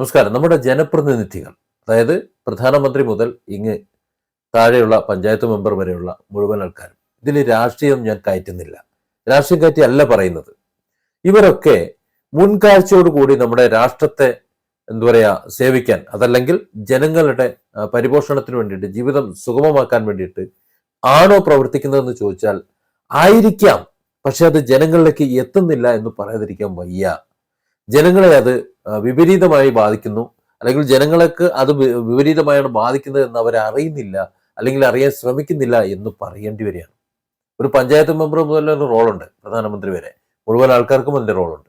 നമസ്കാരം. നമ്മുടെ ജനപ്രതിനിധികൾ അതായത് പ്രധാനമന്ത്രി മുതൽ ഇങ്ങ് താഴെയുള്ള പഞ്ചായത്ത് മെമ്പർ വരെയുള്ള മുഴുവൻ ആൾക്കാരും ഇതിൽ രാഷ്ട്രീയം ഞാൻ കയറ്റുന്നില്ല. രാഷ്ട്രീയം കയറ്റി അല്ല പറയുന്നത്. ഇവരൊക്കെ മുൻകാഴ്ചയോടുകൂടി നമ്മുടെ രാഷ്ട്രത്തെ എന്താ പറയാ സേവിക്കാൻ അതല്ലെങ്കിൽ ജനങ്ങളുടെ പരിപോഷണത്തിന് വേണ്ടിയിട്ട് ജീവിതം സുഗമമാക്കാൻ വേണ്ടിയിട്ട് ആണോ പ്രവർത്തിക്കുന്നതെന്ന് ചോദിച്ചാൽ ആയിരിക്കാം. പക്ഷെ അത് ജനങ്ങളിലേക്ക് എത്തുന്നില്ല എന്ന് പറയാതിരിക്കാൻ വയ്യ. ജനങ്ങളെ അത് വിപരീതമായി ബാധിക്കുന്നു. അല്ലെങ്കിൽ ജനങ്ങൾക്ക് അത് വിപരീതമായാണ് ബാധിക്കുന്നത് എന്ന് അവർ അറിയുന്നില്ല. അല്ലെങ്കിൽ അറിയാൻ ശ്രമിക്കുന്നില്ല എന്ന് പറയേണ്ടി വരികയാണ്. ഒരു പഞ്ചായത്ത് മെമ്പർ മുതൽ ഒരു റോളുണ്ട് പ്രധാനമന്ത്രി വരെ. മുഴുവൻ ആൾക്കാർക്കും അതിന്റെ റോളുണ്ട്.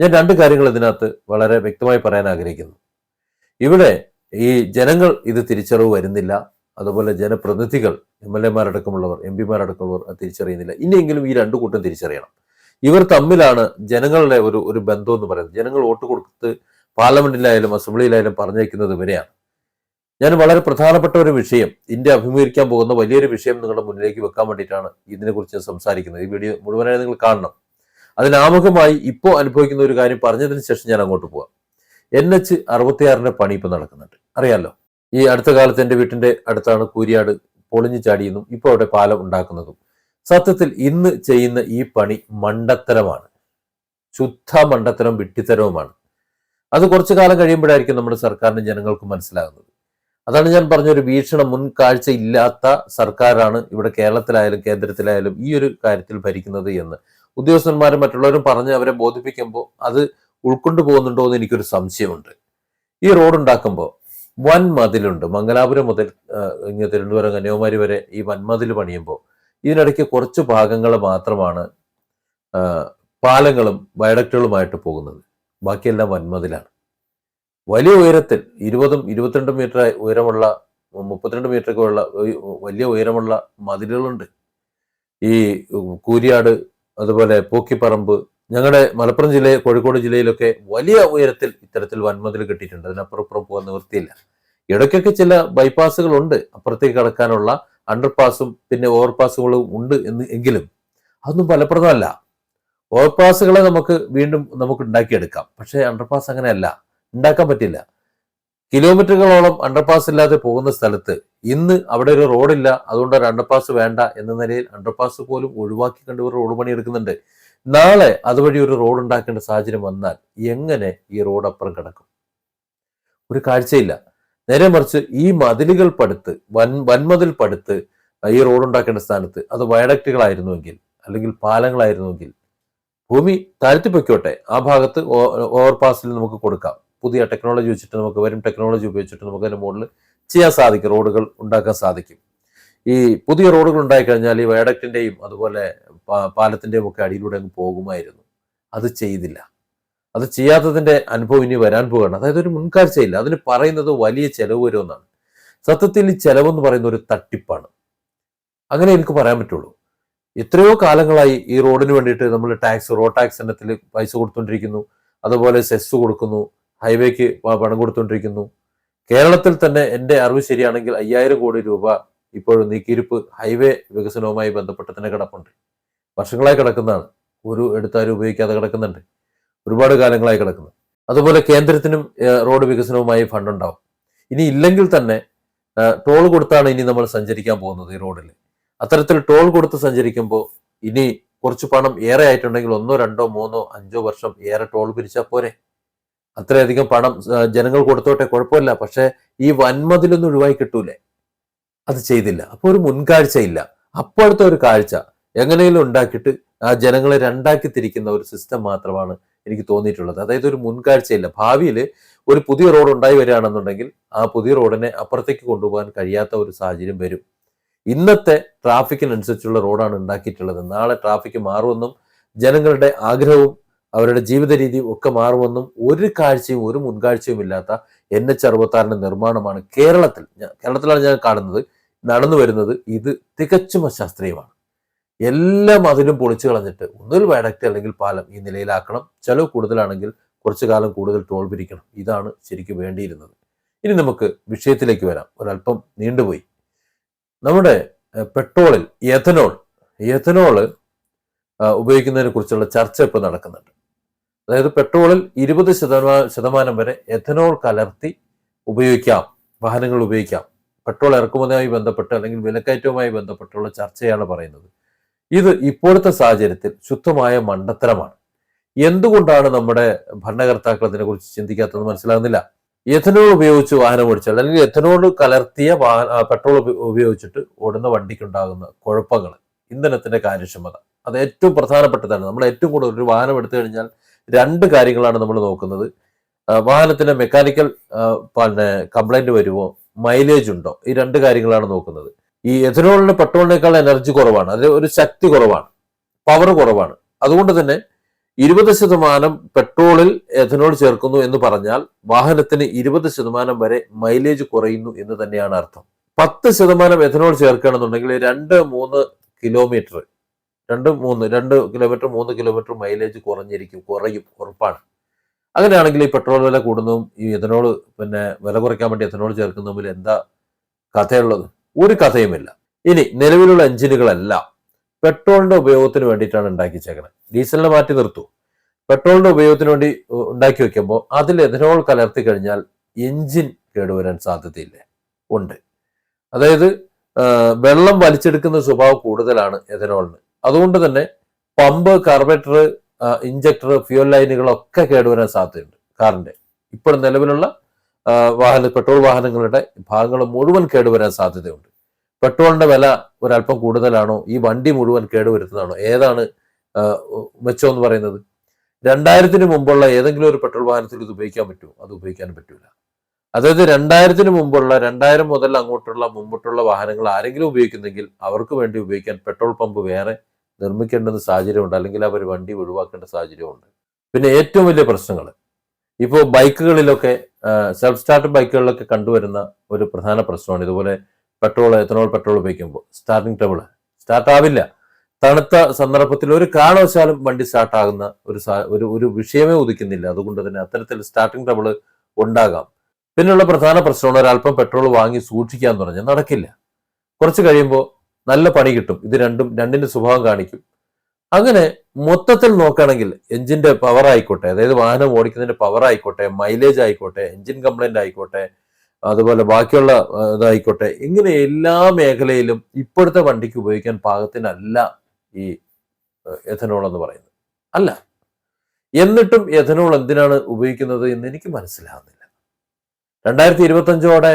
ഞാൻ രണ്ട് കാര്യങ്ങൾ ഇതിനകത്ത് വളരെ വ്യക്തമായി പറയാൻ ആഗ്രഹിക്കുന്നു. ഇവിടെ ഈ ജനങ്ങൾ ഇത് തിരിച്ചറിവ് വരുന്നില്ല. അതുപോലെ ജനപ്രതിനിധികൾ എം എൽ എമാരടക്കമുള്ളവർ എം പിമാരടക്കമുള്ളവർ തിരിച്ചറിയുന്നില്ല. ഇനിയെങ്കിലും ഈ രണ്ടു കൂട്ടം തിരിച്ചറിയണം. ഇവർ തമ്മിലാണ് ജനങ്ങളുടെ ഒരു ഒരു ബന്ധം എന്ന് പറയുന്നത്. ജനങ്ങൾ വോട്ട് കൊടുത്ത് പാർലമെന്റിലായാലും അസംബ്ലിയിലായാലും പറഞ്ഞേക്കുന്നത് ഇവരെയാണ്. ഞാൻ വളരെ പ്രധാനപ്പെട്ട ഒരു വിഷയം ഇന്ത്യ അഭിമുഖീകരിക്കാൻ പോകുന്ന വലിയൊരു വിഷയം നിങ്ങളുടെ മുന്നിലേക്ക് വെക്കാൻ വേണ്ടിയിട്ടാണ് ഇതിനെക്കുറിച്ച് സംസാരിക്കുന്നത്. ഈ വീഡിയോ മുഴുവനായി നിങ്ങൾ കാണണം. അതിനാമുഖമായി ഇപ്പോൾ അനുഭവിക്കുന്ന ഒരു കാര്യം പറഞ്ഞതിന് ശേഷം ഞാൻ അങ്ങോട്ട് പോവാം. എൻ എച്ച് അറുപത്തിയാറിന്റെ പണി ഇപ്പൊ നടക്കുന്നുണ്ട്. അറിയാലോ? ഈ അടുത്ത കാലത്ത് എന്റെ വീട്ടിന്റെ അടുത്താണ് കൂരിയാട് പൊളിഞ്ഞു ചാടിയെന്നും ഇപ്പോൾ അവിടെ പാലം ഉണ്ടാക്കുന്നതും. സത്യത്തിൽ ഇന്ന് ചെയ്യുന്ന ഈ പണി മണ്ടത്തരമാണ്. ശുദ്ധ മണ്ടത്തരം വിട്ടിത്തരവുമാണ് അത് കുറച്ചു കാലം കഴിയുമ്പോഴായിരിക്കും നമ്മുടെ സർക്കാരിന് ജനങ്ങൾക്ക് മനസ്സിലാകുന്നത്. അതാണ് ഞാൻ പറഞ്ഞ ഒരു വീക്ഷണം മുൻകാഴ്ച ഇല്ലാത്ത സർക്കാരാണ് ഇവിടെ കേരളത്തിലായാലും കേന്ദ്രത്തിലായാലും ഈ ഒരു കാര്യത്തിൽ ഭരിക്കുന്നത് എന്ന്. ഉദ്യോഗസ്ഥന്മാരും മറ്റുള്ളവരും പറഞ്ഞ് അവരെ ബോധിപ്പിക്കുമ്പോൾ അത് ഉൾക്കൊണ്ടു പോകുന്നുണ്ടോ എന്ന് എനിക്കൊരു സംശയമുണ്ട്. ഈ റോഡ് ഉണ്ടാക്കുമ്പോൾ വൻ മതിലുണ്ട് മംഗലാപുരം മുതൽ ഇങ്ങ് തിരുവനന്തപുരം കന്യാകുമാരി വരെ ഈ വൻമതിൽ പണിയുമ്പോൾ ഇതിനിടയ്ക്ക് കുറച്ച് ഭാഗങ്ങൾ മാത്രമാണ് പാലങ്ങളും വയഡക്റ്റുകളുമായിട്ട് പോകുന്നത്. ബാക്കിയെല്ലാം വൻമതിലാണ്. വലിയ ഉയരത്തിൽ ഇരുപതും ഇരുപത്തിരണ്ട് മീറ്റർ ഉയരമുള്ള മുപ്പത്തിരണ്ട് മീറ്റർ ഒക്കെ ഉള്ള വലിയ ഉയരമുള്ള മതിലുകളുണ്ട്. ഈ കൂരിയാട് അതുപോലെ പോക്കിപ്പറമ്പ് ഞങ്ങളുടെ മലപ്പുറം ജില്ലയിൽ കോഴിക്കോട് ജില്ലയിലൊക്കെ വലിയ ഉയരത്തിൽ ഇത്തരത്തിൽ വൻമതിൽ കെട്ടിയിട്ടുണ്ട്. അതിനപ്പുറം ഇപ്പുറം പോകാൻ നിവൃത്തിയില്ല. ഇടയ്ക്കൊക്കെ ചില ബൈപ്പാസുകളുണ്ട് അപ്പുറത്തേക്ക് കടക്കാനുള്ള അണ്ടർപാസും പിന്നെ ഓവർപാസുകളും ഉണ്ട് എന്ന് എങ്കിലും അതൊന്നും ഫലപ്രദമല്ല. ഓവർപാസുകളെ നമുക്ക് വീണ്ടും നമുക്ക് ഉണ്ടാക്കിയെടുക്കാം. പക്ഷേ അണ്ടർപാസ് അങ്ങനെയല്ല. ഉണ്ടാക്കാൻ പറ്റില്ല. കിലോമീറ്ററുകളോളം അണ്ടർപാസ് ഇല്ലാതെ പോകുന്ന സ്ഥലത്ത് ഇന്ന് അവിടെ ഒരു റോഡില്ല അതുകൊണ്ട് ഒരു അണ്ടർപാസ് വേണ്ട എന്ന നിലയിൽ അണ്ടർപാസ് പോലും ഒഴിവാക്കി കണ്ട് ഒരു റോഡ് പണി എടുക്കുന്നുണ്ട് നാളെ അതുവഴി ഒരു റോഡ് ഉണ്ടാക്കേണ്ട സാഹചര്യം വന്നാൽ എങ്ങനെ ഈ റോഡ് അപ്പുറം കിടക്കും? ഒരു കാഴ്ചയില്ല. നേരെ മറിച്ച് ഈ മതിലുകൾ പടുത്ത് വൻ വൻമതിൽ പടുത്ത് ഈ റോഡ് ഉണ്ടാക്കേണ്ട സ്ഥാനത്ത് അത് വയഡക്റ്റുകളായിരുന്നുവെങ്കിൽ അല്ലെങ്കിൽ പാലങ്ങളായിരുന്നുവെങ്കിൽ ഭൂമി താഴ്ത്തിപ്പൊയ്ക്കോട്ടെ. ആ ഭാഗത്ത് ഓവർപാസിൽ നമുക്ക് കൊടുക്കാം. പുതിയ ടെക്നോളജി വെച്ചിട്ട് നമുക്ക് വരും ടെക്നോളജി ഉപയോഗിച്ചിട്ട് നമുക്ക് അതിന് മുകളിൽ ചെയ്യാൻ സാധിക്കും റോഡുകൾ ഉണ്ടാക്കാൻ സാധിക്കും. ഈ പുതിയ റോഡുകൾ ഉണ്ടായി കഴിഞ്ഞാൽ ഈ വയഡക്റ്റിന്റെയും അതുപോലെ പാലത്തിന്റെയും ഒക്കെ അടിയിലൂടെ അങ്ങ് പോകുമായിരുന്നു. അത് ചെയ്തില്ല. അത് ചെയ്യാത്തതിന്റെ അനുഭവം ഇനി വരാൻ പോവുകയാണ്. അതായത് ഒരു മുൻകാഴ്ചയില്ല. അതിന് പറയുന്നത് വലിയ ചെലവ് വരുമെന്നാണ്. സത്യത്തിൽ ഈ ചെലവെന്ന് പറയുന്ന ഒരു തട്ടിപ്പാണ്. അങ്ങനെ എനിക്ക് പറയാൻ പറ്റുള്ളൂ. എത്രയോ കാലങ്ങളായി ഈ റോഡിന് വേണ്ടിയിട്ട് നമ്മൾ ടാക്സ് റോഡ് ടാക്സ് ഇനത്തിൽ പൈസ കൊടുത്തുകൊണ്ടിരിക്കുന്നു. അതുപോലെ സെസ് കൊടുക്കുന്നു. ഹൈവേക്ക് പണം കൊടുത്തുകൊണ്ടിരിക്കുന്നു. കേരളത്തിൽ തന്നെ എന്റെ അറിവ് ശരിയാണെങ്കിൽ അയ്യായിരം കോടി രൂപ ഇപ്പോഴും നീക്കിയിരിപ്പ് ഹൈവേ വികസനവുമായി ബന്ധപ്പെട്ട് തന്നെ കിടപ്പുണ്ട്. വർഷങ്ങളായി കിടക്കുന്നതാണ്. ഒരു എടുത്താലും ഉപയോഗിക്കാതെ കിടക്കുന്നുണ്ട്. ഒരുപാട് കാലങ്ങളായി കിടക്കുന്നത് അതുപോലെ കേന്ദ്രത്തിനും റോഡ് വികസനവുമായി ഫണ്ട് ഉണ്ടാവും ഇനി ഇല്ലെങ്കിൽ തന്നെ ടോൾ കൊടുത്താണ് ഇനി നമ്മൾ സഞ്ചരിക്കാൻ പോകുന്നത് ഈ റോഡിൽ അത്തരത്തിൽ ടോൾ കൊടുത്ത് സഞ്ചരിക്കുമ്പോൾ ഇനി കുറച്ച് പണം ഏറെ ആയിട്ടുണ്ടെങ്കിൽ ഒന്നോ രണ്ടോ മൂന്നോ അഞ്ചോ വർഷം ഏറെ ടോൾ പിരിച്ചാൽ പോരെ. അത്രയധികം പണം ജനങ്ങൾ കൊടുത്തോട്ടെ കുഴപ്പമില്ല. പക്ഷേ ഈ വൻമതിലൊന്നും ഒഴിവായി കിട്ടൂലേ. അത് ചെയ്തില്ല. അപ്പോൾ ഒരു മുൻകാഴ്ചയില്ല. അപ്പോഴത്തെ ഒരു കാഴ്ച എങ്ങനെയും ഉണ്ടാക്കിയിട്ട് ആ ജനങ്ങളെ രണ്ടാക്കി തിരിക്കുന്ന ഒരു സിസ്റ്റം മാത്രമാണ് എനിക്ക് തോന്നിയിട്ടുള്ളത്. അതായത് ഒരു മുൻകാഴ്ചയില്ല. ഭാവിയിൽ ഒരു പുതിയ റോഡ് ഉണ്ടായി വരികയാണെന്നുണ്ടെങ്കിൽ ആ പുതിയ റോഡിനെ അപ്പുറത്തേക്ക് കൊണ്ടുപോകാൻ കഴിയാത്ത ഒരു സാഹചര്യം വരും. ഇന്നത്തെ ട്രാഫിക്കിനനുസരിച്ചുള്ള റോഡാണ് ഉണ്ടാക്കിയിട്ടുള്ളത്. നാളെ ട്രാഫിക് മാറുമെന്നും ജനങ്ങളുടെ ആഗ്രഹവും അവരുടെ ജീവിത രീതിയും ഒക്കെ മാറുമെന്നും ഒരു കാഴ്ചയും ഒരു മുൻകാഴ്ചയും ഇല്ലാത്ത എൻ എച്ച് അറുപത്താറിന്റെ നിർമ്മാണമാണ് കേരളത്തിൽ. കേരളത്തിലാണ് ഞാൻ കാണുന്നത് നടന്നു വരുന്നത്. ഇത് തികച്ചും അശാസ്ത്രീയമാണ്. എല്ലാം അതിലും പൊളിച്ചു കളഞ്ഞിട്ട് ഒന്നിൽ വയഡക്റ്റ് അല്ലെങ്കിൽ പാലം ഈ നിലയിലാക്കണം. ചെലവ് കൂടുതലാണെങ്കിൽ കുറച്ചു കാലം കൂടുതൽ ടോൾ പിരിക്കണം. ഇതാണ് ശരിക്കും വേണ്ടിയിരുന്നത്. ഇനി നമുക്ക് വിഷയത്തിലേക്ക് വരാം. ഒരല്പം നീണ്ടുപോയി. നമ്മുടെ പെട്രോളിൽ എഥനോൾ. എഥനോൾ ഉപയോഗിക്കുന്നതിനെ കുറിച്ചുള്ള ചർച്ച ഇപ്പോൾ നടക്കുന്നുണ്ട്. അതായത് പെട്രോളിൽ ഇരുപത് ശതമാനം ശതമാനം വരെ എഥനോൾ കലർത്തി ഉപയോഗിക്കാം. വാഹനങ്ങൾ ഉപയോഗിക്കാം. പെട്രോൾ ഇറക്കുമതിയുമായി ബന്ധപ്പെട്ട് അല്ലെങ്കിൽ വിലക്കയറ്റവുമായി ബന്ധപ്പെട്ടുള്ള ചർച്ചയാണ് പറയുന്നത്. ഇത് ഇപ്പോഴത്തെ സാഹചര്യത്തിൽ ശുദ്ധമായ മണ്ടത്തരമാണ്. എന്തുകൊണ്ടാണ് നമ്മുടെ ഭരണകർത്താക്കൾ അതിനെക്കുറിച്ച് ചിന്തിക്കാത്തത് മനസ്സിലാകുന്നില്ല. എഥനോൾ ഉപയോഗിച്ച് വാഹനം ഓടിച്ചാൽ അല്ലെങ്കിൽ എഥനോൾ കലർത്തിയ വാഹന പെട്രോൾ ഉപയോഗിച്ചിട്ട് ഓടുന്ന വണ്ടിക്കുണ്ടാകുന്ന കുഴപ്പങ്ങൾ ഇന്ധനത്തിന്റെ കാര്യക്ഷമത. അത് ഏറ്റവും പ്രധാനപ്പെട്ടതാണ് നമ്മൾ ഏറ്റവും കൂടുതൽ ഒരു വാഹനം എടുത്തു കഴിഞ്ഞാൽ രണ്ട് കാര്യങ്ങളാണ് നമ്മൾ നോക്കുന്നത്. വാഹനത്തിന്റെ മെക്കാനിക്കൽ പിന്നെ കംപ്ലൈന്റ് വരുമോ മൈലേജ് ഉണ്ടോ ഈ രണ്ട് കാര്യങ്ങളാണ് നോക്കുന്നത്. ഈ എഥനോളിന് പെട്രോളിനേക്കാൾ എനർജി കുറവാണ്. അതിന് ഒരു ശക്തി കുറവാണ്. പവർ കുറവാണ്. അതുകൊണ്ട് തന്നെ ഇരുപത് ശതമാനം പെട്രോളിൽ എഥനോൾ ചേർക്കുന്നു എന്ന് പറഞ്ഞാൽ വാഹനത്തിന് ഇരുപത് ശതമാനം വരെ മൈലേജ് കുറയുന്നു എന്ന് തന്നെയാണ് അർത്ഥം. പത്ത് ശതമാനം എഥനോൾ ചേർക്കുകയാണെന്നുണ്ടെങ്കിൽ രണ്ട് മൂന്ന് കിലോമീറ്റർ രണ്ട് മൂന്ന് രണ്ട് കിലോമീറ്റർ മൂന്ന് കിലോമീറ്റർ മൈലേജ് കുറഞ്ഞിരിക്കും കുറയും ഉറപ്പാണ്. അങ്ങനെയാണെങ്കിൽ ഈ പെട്രോൾ വില കൂടുന്നതും ഈ എഥനോൾ പിന്നെ വില കുറയ്ക്കാൻ വേണ്ടി എഥനോൾ ചേർക്കുന്നതും എന്താ കഥയുള്ളത്? ഒരു കഥയുമില്ല. ഇനി നിലവിലുള്ള എഞ്ചിനുകളെല്ലാം പെട്രോളിന്റെ ഉപയോഗത്തിന് വേണ്ടിയിട്ടാണ് ഉണ്ടാക്കിച്ചേക്കുന്നത് ഡീസലിനെ മാറ്റി നിർത്തൂ. പെട്രോളിന്റെ ഉപയോഗത്തിന് വേണ്ടി ഉണ്ടാക്കി വെക്കുമ്പോൾ അതിൽ എഥനോൾ കലർത്തി കഴിഞ്ഞാൽ എഞ്ചിൻ കേടുവരാൻ സാധ്യതയില്ലേ. ഉണ്ട്. അതായത് വെള്ളം വലിച്ചെടുക്കുന്ന സ്വഭാവം കൂടുതലാണ് എഥനോളിന്. അതുകൊണ്ട് തന്നെ പമ്പ് കാർബറേറ്റർ ഇഞ്ചക്ടർ ഫ്യൂൽ ലൈനുകളൊക്കെ കേടുവരാൻ സാധ്യതയുണ്ട്. കാറിന്റെ. ഇപ്പോൾ നിലവിലുള്ള വാഹന പെട്രോൾ വാഹനങ്ങളുടെ ഭാഗങ്ങൾ മുഴുവൻ കേടുവരാൻ സാധ്യതയുണ്ട്. പെട്രോളിന്റെ വില ഒരല്പം കൂടുതലാണോ? ഈ വണ്ടി മുഴുവൻ കേടുവരുത്തുന്നതാണോ? ഏതാണ് മെച്ചം എന്ന് പറയുന്നത്? രണ്ടായിരത്തിന് മുമ്പുള്ള ഏതെങ്കിലും ഒരു പെട്രോൾ വാഹനത്തിൽ ഇത് ഉപയോഗിക്കാൻ പറ്റുമോ? അത് ഉപയോഗിക്കാൻ പറ്റൂല. അതായത് രണ്ടായിരത്തിന് മുമ്പുള്ള രണ്ടായിരം മുതൽ അങ്ങോട്ടുള്ള മുമ്പോട്ടുള്ള വാഹനങ്ങൾ ആരെങ്കിലും ഉപയോഗിക്കുന്നെങ്കിൽ അവർക്ക് വേണ്ടി ഉപയോഗിക്കാൻ പെട്രോൾ പമ്പ് വേറെ നിർമ്മിക്കേണ്ടുന്ന സാഹചര്യമുണ്ട്. അല്ലെങ്കിൽ അവർ വണ്ടി ഒഴിവാക്കേണ്ട സാഹചര്യമുണ്ട്. പിന്നെ ഏറ്റവും വലിയ പ്രശ്നങ്ങൾ. ഇപ്പോൾ ബൈക്കുകളിലൊക്കെ സെൽഫ് സ്റ്റാർട്ട് ബൈക്കുകളിലൊക്കെ കണ്ടുവരുന്ന ഒരു പ്രധാന പ്രശ്നമാണ്. ഇതുപോലെ പെട്രോൾ എത്തനോൾ പെട്രോൾ ഉപയോഗിക്കുമ്പോൾ സ്റ്റാർട്ടിംഗ് ട്രബിൾ സ്റ്റാർട്ട് ആവില്ല. തണുത്ത സന്ദർഭത്തിൽ ഒരു കാരണവശാലും വണ്ടി സ്റ്റാർട്ട് ആകുന്ന ഒരു ഒരു ഒരു വിഷയമേ ഉദിക്കുന്നില്ല. അതുകൊണ്ട് തന്നെ അത്തരത്തിൽ സ്റ്റാർട്ടിംഗ് ട്രബിൾ ഉണ്ടാകാം. പിന്നെയുള്ള പ്രധാന പ്രശ്നമാണ് ഒരല്പം പെട്രോൾ വാങ്ങി സൂക്ഷിക്കാൻ തുടങ്ങിയാൽ നടക്കില്ല. കുറച്ച് കഴിയുമ്പോൾ നല്ല പണി കിട്ടും. ഇത് രണ്ടും രണ്ടിന്റെ സ്വഭാവം കാണിക്കും. അങ്ങനെ മൊത്തത്തിൽ നോക്കുകയാണെങ്കിൽ എഞ്ചിന്റെ പവർ ആയിക്കോട്ടെ അതായത് വാഹനം ഓടിക്കുന്നതിന്റെ പവർ ആയിക്കോട്ടെ മൈലേജ് ആയിക്കോട്ടെ എഞ്ചിൻ കംപ്ലൈന്റ് ആയിക്കോട്ടെ അതുപോലെ ബാക്കിയുള്ള ഇതായിക്കോട്ടെ ഇങ്ങനെ എല്ലാ മേഖലയിലും ഇപ്പോഴത്തെ വണ്ടിക്ക് ഉപയോഗിക്കാൻ പാകത്തിനല്ല ഈ എഥനോൾ എന്ന് പറയുന്നത്. അല്ല. എന്നിട്ടും എഥനോൾ എന്തിനാണ് ഉപയോഗിക്കുന്നത് എന്ന് എനിക്ക് മനസ്സിലാകുന്നില്ല രണ്ടായിരത്തി ഇരുപത്തഞ്ചോടെ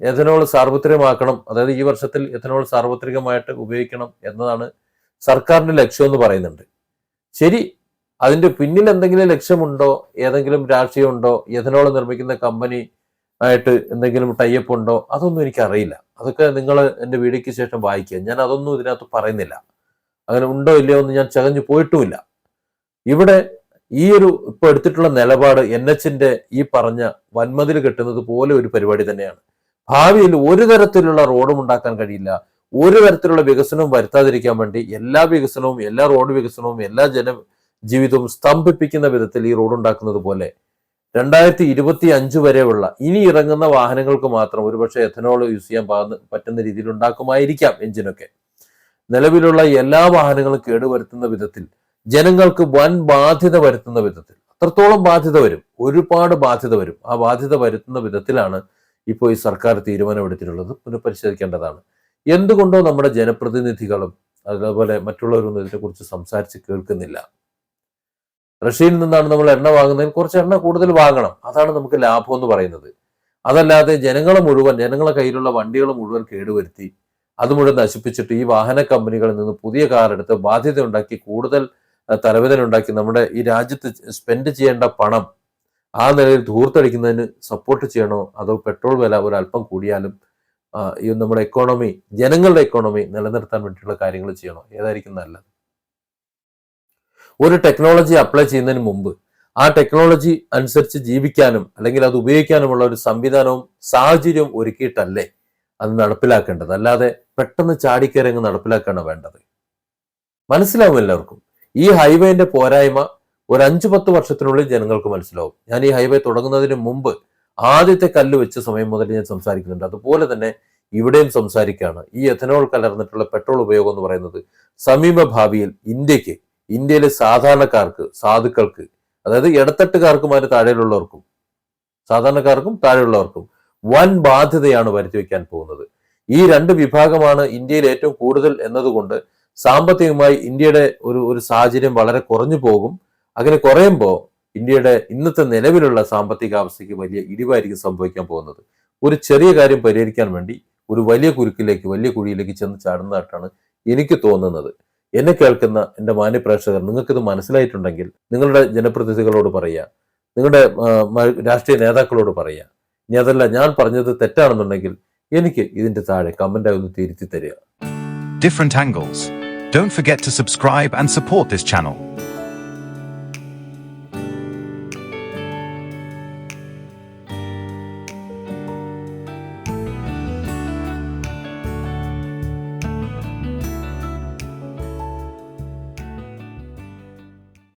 എഥനോൾ സാർവത്രികമാക്കണം അതായത് ഈ വർഷത്തിൽ എഥനോൾ സാർവത്രികമായിട്ട് ഉപയോഗിക്കണം എന്നതാണ് സർക്കാരിന്റെ ലക്ഷ്യം എന്ന് പറയുന്നുണ്ട്. ശരി അതിന്റെ പിന്നിൽ എന്തെങ്കിലും ലക്ഷ്യമുണ്ടോ? ഏതെങ്കിലും രാഷ്ട്രീയമുണ്ടോ? എഥനോൾ നിർമ്മിക്കുന്ന കമ്പനി ആയിട്ട് എന്തെങ്കിലും ടൈപ്പ് ഉണ്ടോ? അതൊന്നും എനിക്കറിയില്ല. അതൊക്കെ നിങ്ങൾ എന്റെ വീഡിയോയ്ക്ക് ശേഷം വായിക്കുക. ഞാൻ അതൊന്നും ഇതിനകത്ത് പറയുന്നില്ല. അങ്ങനെ ഉണ്ടോ ഇല്ലയോ എന്ന് ഞാൻ ചകഞ്ഞു പോയിട്ടുമില്ല. ഇവിടെ ഈ ഒരു ഇപ്പൊ എടുത്തിട്ടുള്ള നിലപാട് എൻ എച്ചിന്റെ ഈ പറഞ്ഞ വൻമതിൽ കെട്ടുന്നത് പോലെ ഒരു പരിപാടി തന്നെയാണ്. ഭാവിയിൽ ഒരു തരത്തിലുള്ള റോഡും ഉണ്ടാക്കാൻ കഴിയില്ല. ഒരു തരത്തിലുള്ള വികസനവും വരുത്താതിരിക്കാൻ വേണ്ടി എല്ലാ വികസനവും എല്ലാ റോഡ് വികസനവും എല്ലാ ജന ജീവിതവും സ്തംഭിപ്പിക്കുന്ന വിധത്തിൽ ഈ റോഡ് ഉണ്ടാക്കുന്നത് പോലെ രണ്ടായിരത്തി ഇരുപത്തി അഞ്ച് വരെയുള്ള ഇനി ഇറങ്ങുന്ന വാഹനങ്ങൾക്ക് മാത്രം ഒരുപക്ഷെ എഥനോൾ യൂസ് ചെയ്യാൻ പറ്റുന്ന രീതിയിൽ ഉണ്ടാക്കുമായിരിക്കാം എഞ്ചിനൊക്കെ. നിലവിലുള്ള എല്ലാ വാഹനങ്ങളും കേടുവരുത്തുന്ന വിധത്തിൽ ജനങ്ങൾക്ക് വൻ ബാധ്യത വരുത്തുന്ന വിധത്തിൽ അത്രത്തോളം ബാധ്യത വരും ഒരുപാട് ബാധ്യത വരും. ആ ബാധ്യത വരുത്തുന്ന വിധത്തിലാണ് ഇപ്പോൾ ഈ സർക്കാർ തീരുമാനമെടുത്തിട്ടുള്ളത്. പുനഃപരിശോധിക്കേണ്ടതാണ് എന്തുകൊണ്ടോ നമ്മുടെ ജനപ്രതിനിധികളും അതേപോലെ മറ്റുള്ളവരൊന്നും ഇതിനെക്കുറിച്ച് സംസാരിച്ച് കേൾക്കുന്നില്ല. റഷ്യയിൽ നിന്നാണ് നമ്മൾ എണ്ണ വാങ്ങുന്നതിൽ കുറച്ച് എണ്ണ കൂടുതൽ വാങ്ങണം. അതാണ് നമുക്ക് ലാഭം എന്ന് പറയുന്നത്. അതല്ലാതെ ജനങ്ങളെ മുഴുവൻ ജനങ്ങളെ കയ്യിലുള്ള വണ്ടികൾ മുഴുവൻ കേടുവരുത്തി അത് മുഴുവൻ നശിപ്പിച്ചിട്ട് ഈ വാഹന കമ്പനികളിൽ നിന്ന് പുതിയ കാർ എടുത്ത് ബാധ്യത ഉണ്ടാക്കി കൂടുതൽ തലവേദന ഉണ്ടാക്കി നമ്മുടെ ഈ രാജ്യത്ത് സ്പെൻഡ് ചെയ്യേണ്ട പണം ആ നിലയിൽ ധൂർത്തടിക്കുന്നതിന് സപ്പോർട്ട് ചെയ്യണോ? അതോ പെട്രോൾ വില ഒരല്പം കൂടിയാലും ഈ നമ്മുടെ എക്കോണമി ജനങ്ങളുടെ എക്കോണമി നിലനിർത്താൻ വേണ്ടിയിട്ടുള്ള കാര്യങ്ങൾ ചെയ്യണോ. ഏതായിരിക്കും നല്ലത്? ഒരു ടെക്നോളജി അപ്ലൈ ചെയ്യുന്നതിന് മുമ്പ് ആ ടെക്നോളജി അനുസരിച്ച് ജീവിക്കാനും അല്ലെങ്കിൽ അത് ഉപയോഗിക്കാനുമുള്ള ഒരു സംവിധാനവും സാഹചര്യവും ഒരുക്കിയിട്ടല്ലേ അത് നടപ്പിലാക്കേണ്ടത്? അല്ലാതെ പെട്ടെന്ന് ചാടിക്കയറി അങ്ങ് നടപ്പിലാക്കുകയാണ് വേണ്ടത്. മനസ്സിലാവും എല്ലാവർക്കും. ഈ ഹൈവേന്റെ പോരായ്മ ഒരു അഞ്ചു പത്ത് വർഷത്തിനുള്ളിൽ ജനങ്ങൾക്ക് മനസ്സിലാവും. ഞാൻ ഈ ഹൈവേ തുടങ്ങുന്നതിന് മുമ്പ് ആദ്യത്തെ കല്ല് വെച്ച സമയം മുതൽ ഞാൻ സംസാരിക്കുന്നുണ്ട്. അതുപോലെ തന്നെ ഇവിടെയും സംസാരിക്കുകയാണ് ഈ എഥനോൾ കലർന്നിട്ടുള്ള പെട്രോൾ ഉപയോഗം എന്ന് പറയുന്നത് സമീപ ഭാവിയിൽ ഇന്ത്യയ്ക്ക് ഇന്ത്യയിലെ സാധാരണക്കാർക്ക് സാധുക്കൾക്ക് അതായത് ഇടത്തട്ടുകാർക്കും അതിന് താഴെയുള്ളവർക്കും സാധാരണക്കാർക്കും താഴെയുള്ളവർക്കും വൻ ബാധ്യതയാണ് വരുത്തി വയ്ക്കാൻ പോകുന്നത്. ഈ രണ്ട് വിഭാഗമാണ് ഇന്ത്യയിൽ ഏറ്റവും കൂടുതൽ എന്നതുകൊണ്ട് സാമ്പത്തികമായി ഇന്ത്യയുടെ ഒരു ഒരു സാഹചര്യം വളരെ കുറഞ്ഞു പോകും. അങ്ങനെ കുറയുമ്പോൾ ഇന്ത്യയുടെ ഇന്നത്തെ നിലവിലുള്ള സാമ്പത്തിക അവസ്ഥയ്ക്ക് വലിയ ഇടിവായിരിക്കും സംഭവിക്കാൻ പോകുന്നത്. ഒരു ചെറിയ കാര്യം പരിഹരിക്കാൻ വേണ്ടി ഒരു വലിയ കുരുക്കിലേക്ക് വലിയ കുഴിയിലേക്ക് ചെന്ന് ചാടുന്നതായിട്ടാണ് എനിക്ക് തോന്നുന്നത്. എന്നെ കേൾക്കുന്ന എന്റെ മാന്യപ്രേക്ഷകർ നിങ്ങൾക്കിത് മനസ്സിലായിട്ടുണ്ടെങ്കിൽ നിങ്ങളുടെ ജനപ്രതിനിധികളോട് പറയുക. നിങ്ങളുടെ രാഷ്ട്രീയ നേതാക്കളോട് പറയുക. ഇനി അതല്ല ഞാൻ പറഞ്ഞത് തെറ്റാണെന്നുണ്ടെങ്കിൽ എനിക്ക് ഇതിന്റെ താഴെ കമന്റായി ഒന്ന് തിരുത്തി തരിക. Different angles. Don't forget to subscribe and support this channel.